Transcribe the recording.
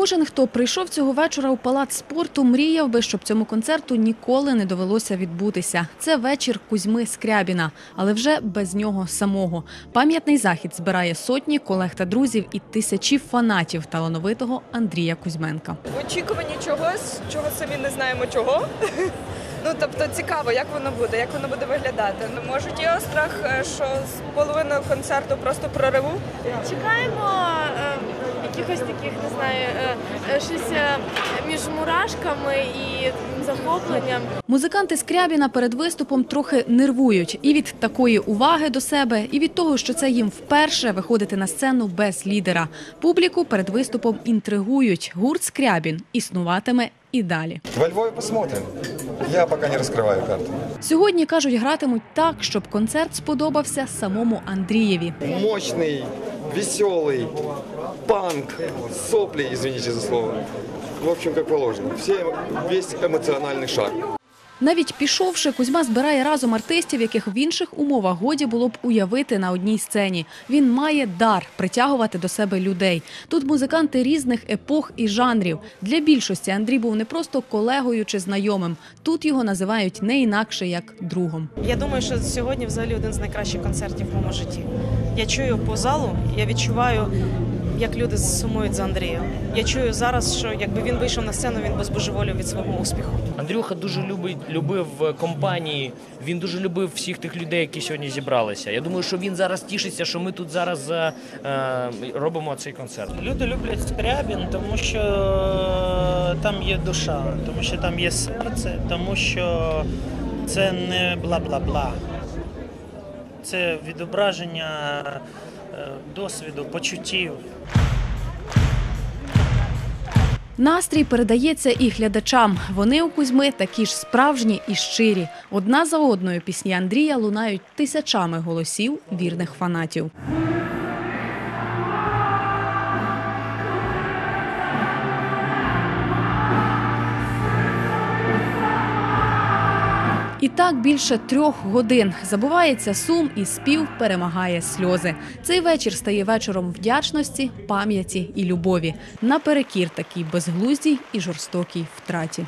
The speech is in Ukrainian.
Кожен, хто прийшов цього вечора у палац спорту, мріяв би, щоб цьому концерту ніколи не довелося відбутися. Це вечір Кузьми Скрябіна, але вже без нього самого. Пам'ятний захід збирає сотні колег та друзів і тисячі фанатів талановитого Андрія Кузьменка. в очікуванні чогось, чого самі не знаємо чого. Ну тобто цікаво, як воно буде, як воно буде виглядати. Ну може є страх, е, що з половиною концерту просто прориву. Чекаємо якихось таких, не знаю, е, е, щось е, між мурашками і захопленням. Музиканти Скрябіна перед виступом трохи нервують і від такої уваги до себе, і від того, що це їм вперше виходити на сцену без лідера. Публіку перед виступом інтригують. Гурт Скрябін існуватиме і далі. Во Львове посмотрим. Я пока не раскрываю карты. Сьогодні кажуть, гратимуть так, щоб концерт сподобався самому Андрієві. Мощный, веселый, панк, сопли, извините за слово. В общем, как положено. Все, весь эмоциональный шаг. Навіть пішовши, Кузьма збирає разом артистів, яких в інших умовах годі було б уявити на одній сцені. Він має дар притягувати до себе людей. Тут музиканти різних епох і жанрів. Для більшості Андрій був не просто колегою чи знайомим. Тут його називають не інакше як другом. Я думаю, що сьогодні взагалі один з найкращих концертів в моєму житті. Я чую по залу, я відчуваю, як люди сумують за Андрієм. Я чую зараз, що якби він вийшов на сцену, він би збожеволів від свого успіху. Андрюха дуже любить, любив е, компанії. Він дуже любив всіх тих людей, які сьогодні зібралися. Я думаю, що він зараз тішиться, що ми тут зараз е, е, робимо цей концерт. Люди люблять Скрябін, тому що там є душа, тому що там є серце, тому що це не бла-бла-бла. Це відображення е, досвіду, почуттів. Настрій передається і глядачам. Вони у Кузьми такі ж справжні і щирі. Одна за одною пісні Андрія лунають тисячами голосів вірних фанатів. І так більше трьох годин забувається сум і спів перемагає сльози. Цей вечір стає вечором вдячності, пам'яті і любові наперекір такій безглуздій і жорстокій втраті.